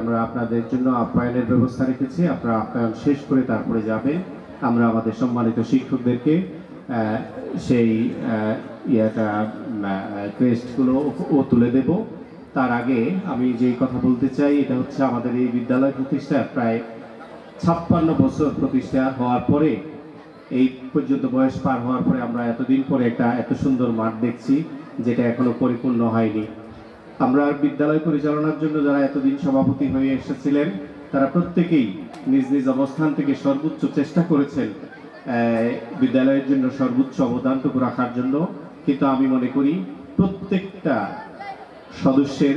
আমরা আপনাদের জন্য আপ্যায়নের ব্যবস্থা রেখেছি। আপনারা আপ্যায়ন শেষ করে তারপরে যাবেন। আমরা আমাদের সম্মানিত শিক্ষকদেরকে সেই ইয়েটা ক্রেস্টগুলো ও তুলে দেব। তার আগে আমি যেই কথা বলতে চাই, এটা হচ্ছে আমাদের এই বিদ্যালয় প্রতিষ্ঠা প্রায় ছাপ্পান্ন বছর প্রতিষ্ঠা হওয়ার পরে, এই পর্যন্ত বয়স পার হওয়ার পরে আমরা এতদিন পরে একটা এত সুন্দর মাঠ দেখছি, যেটা এখনও পরিপূর্ণ হয়নি। আমরা বিদ্যালয় পরিচালনার জন্য যারা এতদিন সভাপতি হয়ে এসেছিলেন, তারা প্রত্যেকেই নিজ নিজ অবস্থান থেকে সর্বোচ্চ চেষ্টা করেছেন বিদ্যালয়ের জন্য সর্বোচ্চ অবদানটুকু রাখার জন্য। কিন্তু আমি মনে করি প্রত্যেকটা সদস্যের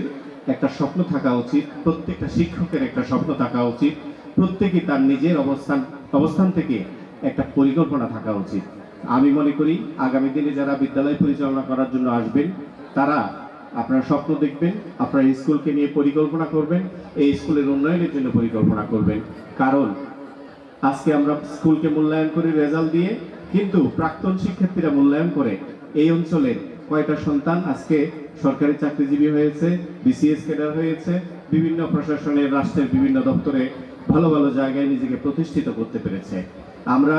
একটা স্বপ্ন থাকা উচিত, প্রত্যেকটা শিক্ষকের একটা স্বপ্ন থাকা উচিত প্রত্যেকে তার নিজের অবস্থান অবস্থান থেকে একটা পরিকল্পনা থাকা উচিত। আমি মনে করি আগামী দিনে যারা বিদ্যালয় পরিচালনা করার জন্য আসবেন, তারা আপনারা স্বপ্ন দেখবেন, আপনারা স্কুলকে নিয়ে পরিকল্পনা করবেন, এই স্কুলের উন্নয়নের জন্য পরিকল্পনা করবেন। কারণ, আজকে আমরা স্কুলকে মূল্যায়ন করি রেজাল্ট দিয়ে, কিন্তু প্রাক্তন শিক্ষার্থীরা মূল্যায়ন করে। এই অঞ্চলের কয়টা সন্তান আজকে সরকারি চাকরিজীবী হয়েছে, বিসিএস ক্যাডার হয়েছে, বিভিন্ন প্রশাসনের, রাষ্ট্রের বিভিন্ন দপ্তরে ভালো ভালো জায়গায় নিজেকে প্রতিষ্ঠিত করতে পেরেছে। আমরা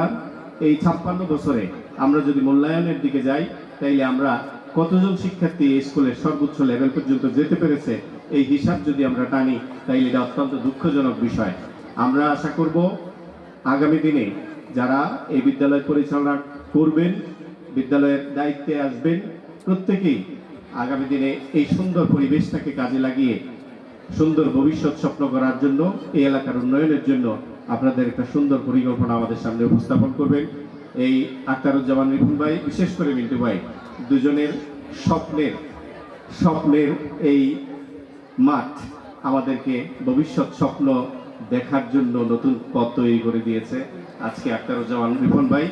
এই ছাপ্পান্ন বছরে আমরা যদি মূল্যায়নের দিকে যাই, তাইলে আমরা কতজন শিক্ষার্থী স্কুলের সর্বোচ্চ লেভেল পর্যন্ত যেতে পেরেছে? এই হিসাব যদি আমরা টানি, তাইলে এটা অত্যন্ত দুঃখজনক বিষয়। আমরা আশা করব, আগামী দিনে যারা এই বিদ্যালয় পরিচালনা করবেন, বিদ্যালয়ের দায়িত্বে আসবেন, প্রত্যেকেই আগামী দিনে এই সুন্দর পরিবেশটাকে কাজে লাগিয়ে সুন্দর ভবিষ্যৎ স্বপ্ন করার জন্য, এই এলাকার উন্নয়নের জন্য আপনাদের একটা সুন্দর পরিকল্পনা আমাদের সামনে উপস্থাপন করবেন। এই আক্তারুজ্জামান রিপুন ভাই, বিশেষ করে মিন্টু ভাই, দুজনের স্বপ্নের স্বপ্নের এই মাঠ আমাদেরকে ভবিষ্যৎ স্বপ্ন দেখার জন্য নতুন পথ তৈরি করে দিয়েছে। আজকে আক্তারুজ্জামান রিপন ভাই